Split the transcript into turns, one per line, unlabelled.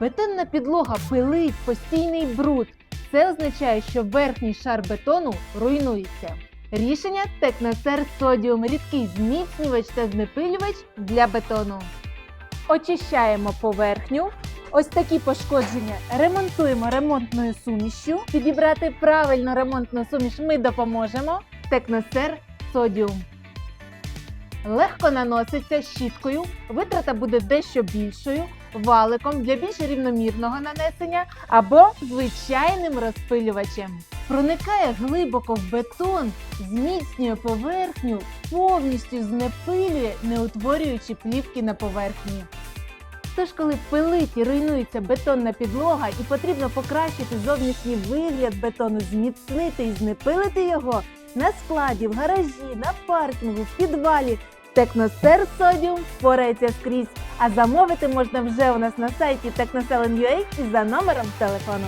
Бетонна підлога пилить постійний бруд. Це означає, що верхній шар бетону руйнується. Рішення Техносер Содіум рідкий зміцнювач та знепилювач для бетону. Очищаємо поверхню. Ось такі пошкодження ремонтуємо ремонтною сумішшю. Підібрати правильно ремонтну суміш ми допоможемо. Техносер Содіум. Легко наноситься щіткою, витрата буде дещо більшою, валиком для більш рівномірного нанесення або звичайним розпилювачем. Проникає глибоко в бетон, зміцнює поверхню, повністю знепилює, не утворюючи плівки на поверхні. Тож, коли пилить і руйнується бетонна підлога і потрібно покращити зовнішній вигляд бетону, зміцнити і знепилити його на складі, в гаражі, на паркінгу, в підвалі. Техносер Содіум впорається скрізь, а замовити можна вже у нас на сайті Technoselling.ua і за номером телефону.